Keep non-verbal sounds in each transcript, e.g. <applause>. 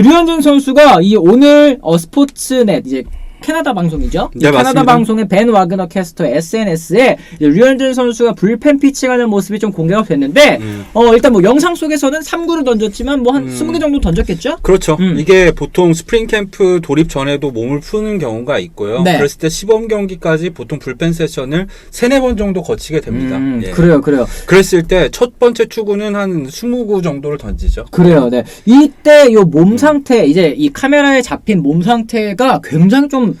류현진 선수가 이 오늘 어, 스포츠넷 이제 캐나다 방송이죠. 이 네, 캐나다 맞습니다. 방송의 벤 와그너 캐스터 SNS에 류현진 선수가 불펜 피칭하는 모습이 좀 공개가 됐는데 음. 어 일단 뭐 영상 속에서는 3구를 던졌지만 뭐한 20개 정도 던졌겠죠? 그렇죠. 음. 이게 보통 스프링 캠프 돌입 전에도 몸을 푸는 경우가 있고요. 네. 그랬을 때 시범 경기까지 보통 불펜 세션을 세네 번 정도 거치게 됩니다. 음, 예. 그래요, 그래요. 그랬을 때 첫 번째 투구는 한 20구 정도를 던지죠. 그래요, 네. 이때 요 음. 몸 상태, 이제 이 카메라에 잡힌 몸 상태가 굉장히 좀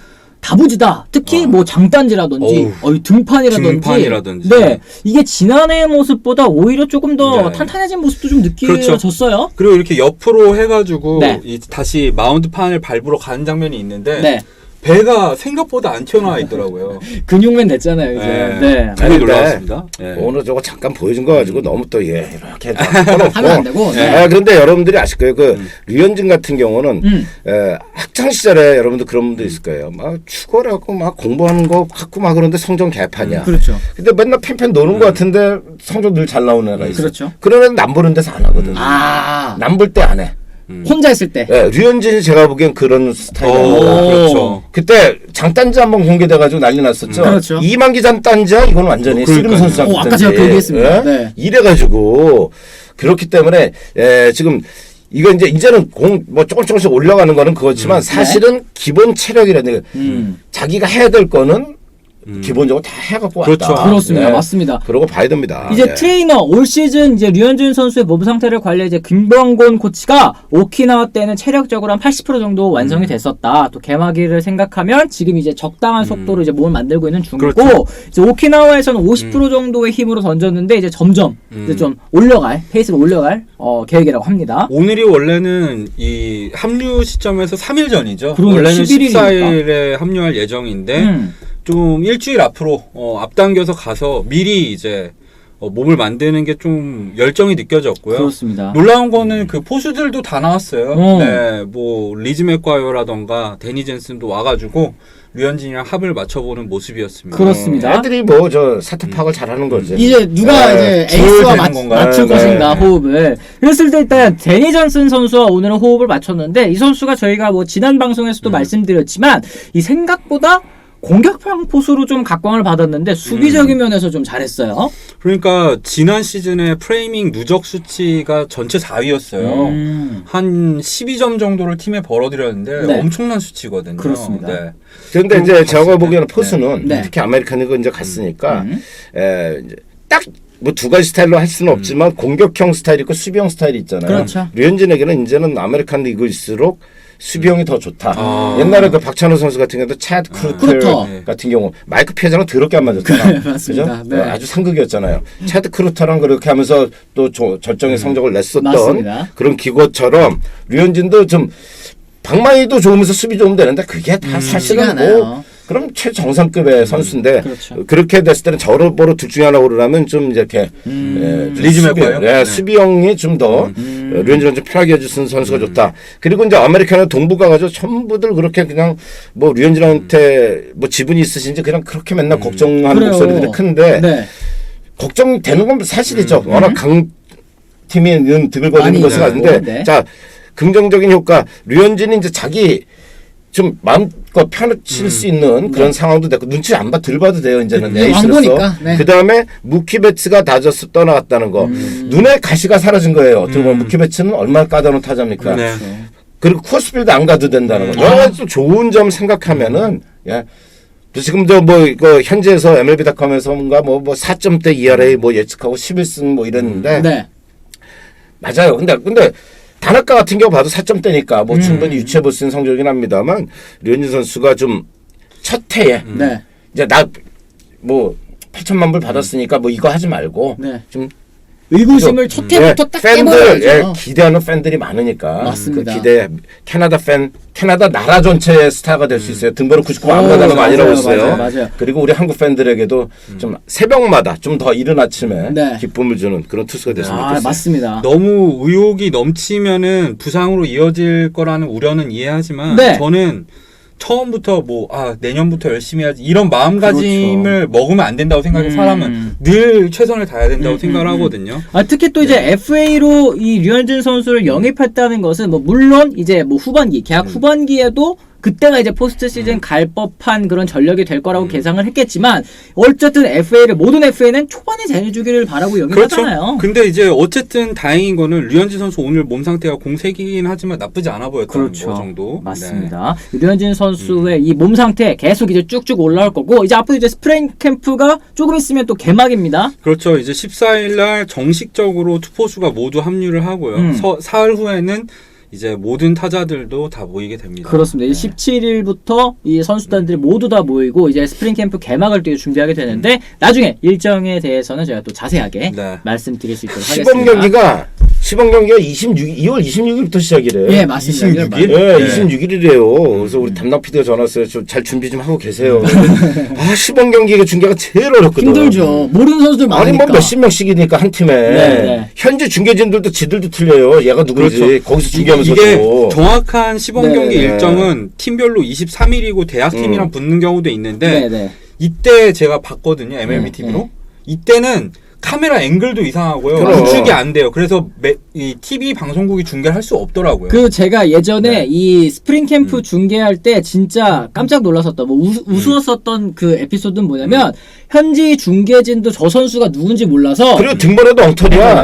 다부지다. 특히 어. 뭐 장단지라든지, 어우. 어, 등판이라든지. 등판이라든지. 네. 이게 지난해의 모습보다 오히려 조금 더 네. 탄탄해진 모습도 좀 그렇죠. 느껴졌어요. 그리고 이렇게 옆으로 해가지고 네. 이 다시 마운드 판을 밟으러 가는 장면이 있는데 네. 배가 생각보다 안 튀어나와 있더라고요. <laughs> 근육맨 됐잖아요, 이제. 네. 네. 되게 아니, 놀라웠습니다. 예. 오늘 저거 잠깐 보여준 거 가지고 너무 또 예, 이렇게 <laughs> 하면 안 되고. 네. 아, 그런데 여러분들이 아실 거예요. 그 류현진 같은 경우는 음. 에, 학창 시절에 여러분들 그런 분도 있을 거예요. 막 축구라고 막 공부하는 거 갖고 막 그런데 성적 개판이야. 그렇죠. 근데 맨날 팬팬 노는 것 같은데 성적 늘 잘 나오는 애가 있어. 그렇죠. 그런 애는 남보는 데서 안 하거든. 아. 남볼 때 안 해. 혼자 있을 때. 예, 류현진이 제가 보기엔 그런 어, 스타일이에요. 그렇죠. 그때 장단지 한번 공개돼가지고 난리 났었죠. 그렇죠. 이만기 장단지야 이건 완전히 어, 그러니까요. 선수랑 어, 아까. 제가 그 얘기했습니다. 예? 네. 이래가지고 그렇기 때문에 에, 지금 이거 이제 이제는 공 뭐 조금 조금씩 올라가는 거는 그렇지만 사실은 기본 체력이라는 게 음. 자기가 해야 될 거는 기본적으로 다 해갖고 왔다. 그렇죠. 그렇습니다. 네. 맞습니다. 그러고 봐야 됩니다. 이제 네. 트레이너 올 시즌 이제 류현진 선수의 몸 상태를 관리해 이제 김병곤 코치가 오키나와 때는 체력적으로 한 80% 정도 음. 완성이 됐었다. 또 개막일을 생각하면 지금 이제 적당한 속도로 이제 몸을 만들고 있는 중이고 음. 그렇죠. 이제 오키나와에서는 50% 음. 정도의 힘으로 던졌는데 이제 점점 이제 좀 올려갈 페이스를 올려갈 어, 계획이라고 합니다. 오늘이 원래는 이 합류 시점에서 3일 전이죠. 그러네, 원래는 11일 이니까. 14일에 합류할 예정인데 음. 좀 일주일 앞으로 어, 앞당겨서 가서 미리 이제 어, 몸을 만드는 게 좀 열정이 느껴졌고요. 그렇습니다. 놀라운 거는 그 포수들도 다 나왔어요. 어. 네, 뭐 리즈 맥과이어라던가 데니 젠슨도 와가지고 류현진이랑 합을 맞춰보는 모습이었습니다. 그렇습니다. 애들이 뭐저 사태 파악을 잘하는 거지. 이제 누가 네. 이제 에이스와 맞, 건가요? 맞출 네. 것인가 호흡을 그랬을 때 일단 데니 존슨 선수와 오늘은 호흡을 맞췄는데 이 선수가 저희가 뭐 지난 방송에서도 말씀드렸지만 이 생각보다 공격형 포수로 좀 각광을 받았는데 수비적인 면에서 좀 잘했어요. 그러니까 지난 시즌에 프레이밍 누적 수치가 전체 4위였어요. 음. 한 12점 정도를 팀에 벌어들였는데 네. 엄청난 수치거든요. 그렇습니다. 네. 그런데 이제 봤을 제가 때. 보기에는 포수는 네. 특히 아메리칸 리그 이제 갔으니까 음. 에, 이제 딱 뭐두 가지 스타일로 할 수는 없지만 공격형 스타일 있고 수비형 스타일이 있잖아요. 그렇죠. 류현진에게는 이제는 아메리칸 리그일수록 수비형이 더 좋다. 아. 옛날에 그 박찬호 선수 같은 경우도 차드 크루터 그렇죠. 같은 경우 마이크 피해자랑 더럽게 안 맞았잖아. 네, 맞습니다. 그죠? 네. 어, 아주 상극이었잖아요. 차드 크루터랑 그렇게 하면서 또 조- 절정의 성적을 냈었던 맞습니다. 그런 기고처럼 류현진도 좀 방망이도 좋으면서 수비 좋으면 되는데 그게 다 쉽지가 사실은 않아요. 뭐 그럼 최정상급의 선수인데 그렇죠. 그렇게 됐을 때는 저로 보러 둘 중에 하나 고르라면 좀 이렇게 음. 예, 수비, 맥과요? 예, 네. 수비형이 좀더 류현진은 좀 편하게 해주는 선수가 좋다. 그리고 이제 아메리카노 동부 가 가지고 전부들 그렇게 그냥 뭐 류현진한테 뭐 지분이 있으신지 그냥 그렇게 맨날 걱정하는 그래요. 목소리들이 큰데 네. 걱정되는 건 사실이죠. 워낙 강 팀이 드글거리는 많이 것은 아닌데 네. 자 긍정적인 효과 류현진이 이제 자기 좀 마음껏 편칠 수 있는 그런 상황도 됐고 눈치 안봐들 봐도 돼요 이제는. 네, 에이스로서. 네. 그 다음에 무키베츠가 다저스 떠나갔다는 거. 눈에 가시가 사라진 거예요. 어떻게 보면 무키베츠는 얼마나 까다로운 타자입니까? 네. 그리고 쿠어스필드 안 가도 된다는 거. 여러 가지 좀 좋은 점 생각하면은 예. 또 지금 저뭐 이거 현지에서 MLB.com에서 뭔가 뭐 뭐 4점대 ERA 뭐 예측하고 11승 뭐 이랬는데. 네. 맞아요. 근데 근데 단학가 같은 경우 봐도 4점대니까 음. 뭐 충분히 유추해 볼 수 있는 성적이긴 합니다만 류현진 선수가 좀 첫 해에 네. 이제 나 뭐 8천만 불 받았으니까 뭐 이거 하지 말고 네. 좀 의구심을 첫 해부터 예, 딱 팬들 예, 깨버려야죠. 기대하는 팬들이 많으니까 맞습니다. 그 기대 캐나다 팬 캐나다 나라 전체의 스타가 될 수 있어요. 등번호 99 아무나 오, 가는 거 아니라고 맞아요, 했어요. 맞아요, 맞아요. 그리고 우리 한국 팬들에게도 좀 새벽마다 좀 더 이른 아침에 네. 기쁨을 주는 그런 투수가 됐으면 아, 좋겠어요. 맞습니다. 너무 의욕이 넘치면은 부상으로 이어질 거라는 우려는 이해하지만 네. 저는 처음부터 뭐 아 내년부터 열심히 해야지 이런 마음가짐을 먹으면 안 된다고 생각해 음. 사람은 늘 최선을 다해야 된다고 음, 생각을 음, 음. 하거든요. 아, 특히 또 이제 FA로 이 류현진 선수를 영입했다는 것은 뭐 물론 이제 뭐 후반기 계약 후반기에도 그때가 이제 포스트 시즌 갈 법한 그런 전력이 될 거라고 계상을 했겠지만 어쨌든 FA를 모든 FA는 초반에 잘해주기를 바라고 영입하잖아요. 그렇죠. 근데 이제 어쨌든 다행인 거는 류현진 선수 오늘 몸 상태가 공세긴 하지만 나쁘지 않아 보였다는 그렇죠. 거 정도. 네. 맞습니다. 류현진 선수의 이몸 상태 계속 이제 쭉쭉 올라올 거고 이제 앞으로 이제 스프링 캠프가 조금 있으면 또 개막입니다. 그렇죠. 이제 14일 날 정식적으로 투포수가 모두 합류를 하고요. 음. 서- 사흘 후에는 이제 모든 타자들도 다 모이게 됩니다. 그렇습니다. 이제 네. 17일부터 이 선수단들이 모두 다 모이고 이제 스프링 캠프 개막을 또 준비하게 되는데 나중에 일정에 대해서는 저희가 또 자세하게 네. 말씀드릴 수 있도록 시범 하겠습니다. 경기가 시범 경기가 26 2월 26일부터 시작이래. 예, 맞습니다. 26일? 예, 네. 26일이래요. 그래서 우리 담당 PD가 전화 왔어요. 좀 잘 준비 좀 하고 계세요. 아, 시범 경기가 중계가 제일 어렵거든. 힘들죠. 모르는 선수들 아니 많으니까. 뭐 몇십 명씩이니까 한 팀에 네, 네. 현재 중계진들도 지들도 틀려요. 얘가 누구지? 그렇죠. 거기서 이게 중계하면서도 정확한 시범 네, 경기 네. 일정은 팀별로 23일이고 대학팀이랑 음. 붙는 경우도 있는데 네, 네. 이때 제가 봤거든요 MLB 네, TV로 네. 이때는 카메라 앵글도 이상하고요. 그럼. 구축이 안 돼요. 그래서 매, 이 TV 방송국이 중계를 할수 없더라고요. 그 제가 예전에 네. 이 스프링 캠프 중계할 때 진짜 깜짝 놀랐었던 뭐 우, 우스웠었던 그 에피소드는 뭐냐면 현지 중계진도 저 선수가 누군지 몰라서 그리고 등번에도 엉터리야.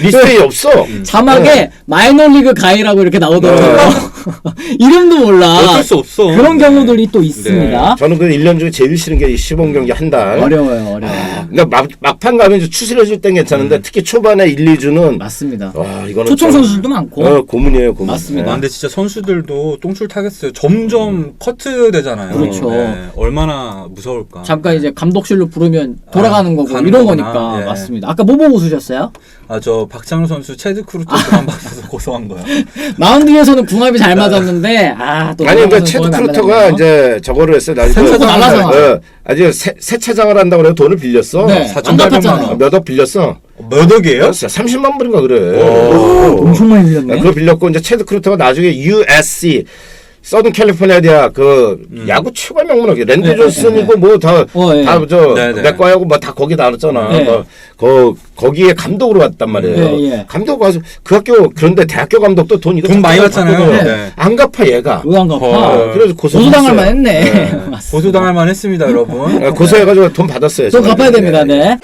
리스트에 없어. 자막에 마이너리그 가이라고 이렇게 나오더라고요. <laughs> 이름도 몰라. 어쩔 수 없어 그런 네. 경우들이 또 있습니다. 저는 그 1년 중에 제일 싫은 게이 시범 경기 한 달. 어려워요, 어려워요. 그러니까 막, 막판 가면 이제 추스려질 땐 괜찮은데 특히 초반에 1, 2주는 맞습니다. 와 이거는 초청 좀- 선수들도 많고. 어, 고문이에요 고문. 맞습니다. 아, 근데 진짜 선수들도 똥줄 타겠어요. 점점 커트 되잖아요. 그렇죠. 얼마나 무서울까. 잠깐 이제 감독 실로 부르면 돌아가는 아, 거고 이런 거구나. 거니까 예. 맞습니다. 아까 뭐 보고 웃으셨어요? 아, 저 박찬호 선수 체드 크루트 그만 받아서 고소한 거야. <laughs> 마운드 위에서는 궁합이 잘 맞았는데 아또 아니 그러니까 체드 크루터가 이제 저거를 했어요. 나 세차장을 날라서. 어, 아주 세, 세차장을 한다고 그래서 돈을 빌렸어. 네, 안. 원. 몇억 빌렸어. 몇 억이에요? 30만 불인가 그래. 오, 어. 엄청 많이 빌렸네. 그거 빌렸고 이제 체드 크루터가 나중에 USC 서든 캘리포니아 대학 그 야구 최고의 명문학교 랜디 네, 존슨이고 뭐 다 어, 예. 다저 네, 네. 내과하고 뭐 다 거기 나왔잖아. 네. 뭐, 거 거기에 감독으로 왔단 말이에요. 네, 예. 감독 와서 그 학교 그런데 대학교 감독도 돈 이거 돈 많이 다 받잖아요. 받거든. 네. 안 갚아 얘가. 의왕 갚아. 어, 그래서 고소 고소당할. 만했네. 네. <laughs> 고소당할 만 했습니다, 여러분. 어, 고소해가지고 돈 받았어요. 돈. 갚아야 됩니다. 네. 네.